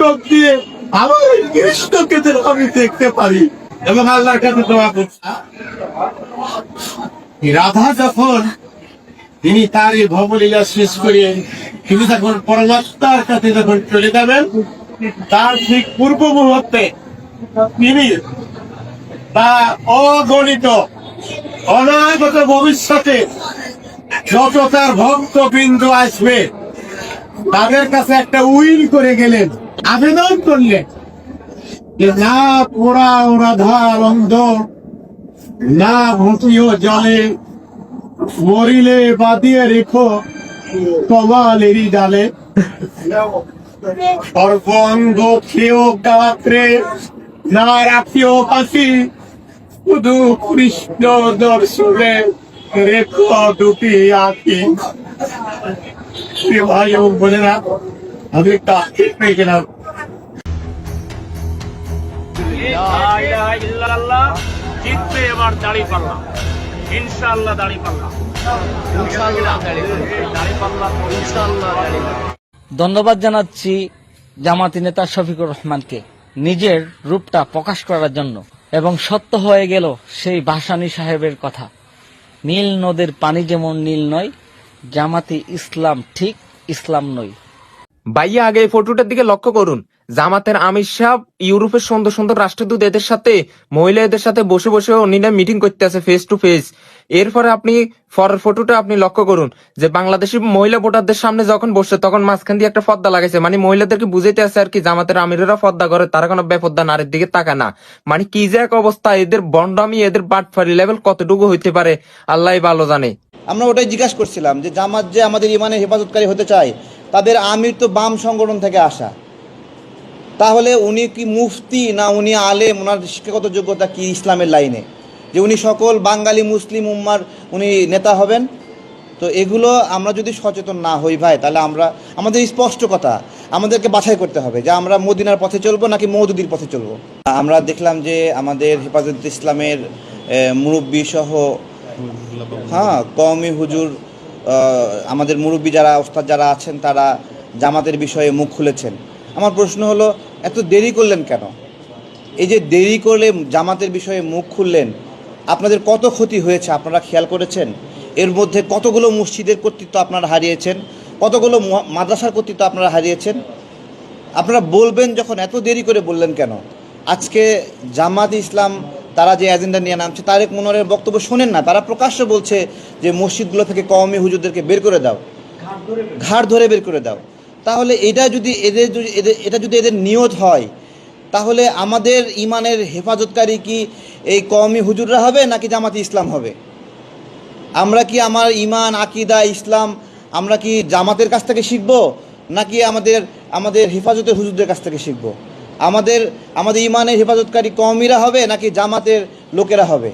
চোখ দিয়ে আমার এই কৃষ্ণকে যেন আমি দেখতে পারি এবং আল্লাহর কাছে দোয়া করছি। রাধা যখন তিনি তার এই ভবলীলা শেষ করে তিনি যখন পরমাত্মার কাছে যখন চলে যাবেন, তার ঠিক পূর্ব মুহূর্তে তিনি তা অগণিত অনাগত ভবিষ্যতে যত তার ভক্ত বিন্দু আসবে, তাদের কাছে একটা উইল করে গেলেন। আবেদন করলেন না পোড়া ও রাধা অন্ধ না ভুটিও জলে মরিলে বাদিয়ে রেখো কমালেরই ডালে। সর্বঙ্গ খেয়েও গাত্রে না রাখিও পাশি শুধু কৃষ্ণ দর্শনে রেখো দুটি আঁকি ভাই বোনেরা আমি জিতবে এবার দাড়ি পাল্লা দাড়ি পাল্লা ধন্যবাদ জানাচ্ছি জামাতি নেতা শফিকুর রহমানকে নিজের রূপটা প্রকাশ করার জন্য। এবং সত্য হয়ে গেল সেই ভাসানী সাহেবের কথা। নীল নদের পানি যেমন নীল নয় জামাতি ইসলাম ঠিক ইসলাম নয়। ভাইয়া, আগে এই ফটোটার দিকে লক্ষ্য করুন। জামাতের আমির সাহেব ইউরোপের সুন্দর সুন্দর রাষ্ট্রদূত এদের সাথে, মহিলা এদের সাথে বসে বসে উনিরা মিটিং করতে আছে ফেস টু ফেস এরপরে আপনি পরের ফটোটা আপনি লক্ষ্য করুন, যে বাংলাদেশি মহিলা ভোটারদের সামনে যখন বসছে, তখন মাঝখান দিয়ে একটা পর্দা লাগাইছে। মানে মহিলাদেরকে বুঝাইতে আছে আর কি, জামাতের আমিরেরা পর্দা করে, তারা কোনো বেপর্দা নারীর দিকে তাকা না। মানে কি যে এক অবস্থা, এদের বন্ডামি এদের বাটফারি লেভেল কতটুকু হইতে পারে আল্লাহ ভালো জানে। আমরা ওটাই জিজ্ঞাসা করছিলাম যে জামাত যে আমাদের ইমানের হেফাজতকারী হতে চায় তাদের আমির তো বাম সংগঠন থেকে আসা। তাহলে উনি কি মুফতি না উনি আলেম? ওনার শিক্ষাগত যোগ্যতা কি ইসলামের লাইনে? যে উনি সকল বাঙালি, মুসলিম উম্মার উনি নেতা হবেন? তো এগুলো আমরা যদি সচেতন না হই ভাই, তাহলে আমরা, আমাদের স্পষ্ট কথা, আমাদেরকে বাছাই করতে হবে যে আমরা মদিনার পথে চলবো নাকি মৌদুদির পথে চলবো। আমরা দেখলাম যে আমাদের হেফাজত ইসলামের মুরব্বী সহ হ্যাঁ কওমি হুজুর আমাদের মুরব্বী যারা, ওস্তাদ যারা আছেন, তারা জামাতের বিষয়ে মুখ খুলেছেন। আমার প্রশ্ন হলো, এত দেরি করলেন কেন? এই যে দেরি করলে জামাতের বিষয়ে মুখ খুললেন, আপনাদের কত ক্ষতি হয়েছে আপনারা খেয়াল করেছেন? এর মধ্যে কতগুলো মসজিদের কর্তৃত্ব আপনারা হারিয়েছেন? কতগুলো মাদ্রাসার কর্তৃত্ব আপনারা হারিয়েছেন? আপনারা বলবেন যখন, এত দেরি করে বললেন কেন? আজকে জামাত ইসলাম তারা যে এজেন্ডা নিয়ে নামছে, তারেক মনোয়ারের বক্তব্য শোনেন না। তারা প্রকাশ্য বলছে যে মসজিদগুলো থেকে কওমি হুজুরদেরকে বের করে দাও। ঘাড় ধরে বের করে দাও। তাহলে এটা যদি এদের, এটা যদি এদের নিয়ত হয়, তাহলে আমাদের ইমানের হেফাজতকারী কি এই কওমি হুজুররা হবে নাকি জামাতি ইসলাম হবে? আমরা কি আমার ইমান, আকিদা, ইসলাম, আমরা কি জামাতের কাছ থেকে শিখব নাকি আমাদের আমাদের হেফাজতের হুজুরদের কাছ থেকে শিখব? আমাদের আমাদের ইমানের হেফাজতকারী কমিরা হবে নাকি জামাতের লোকেরা হবে?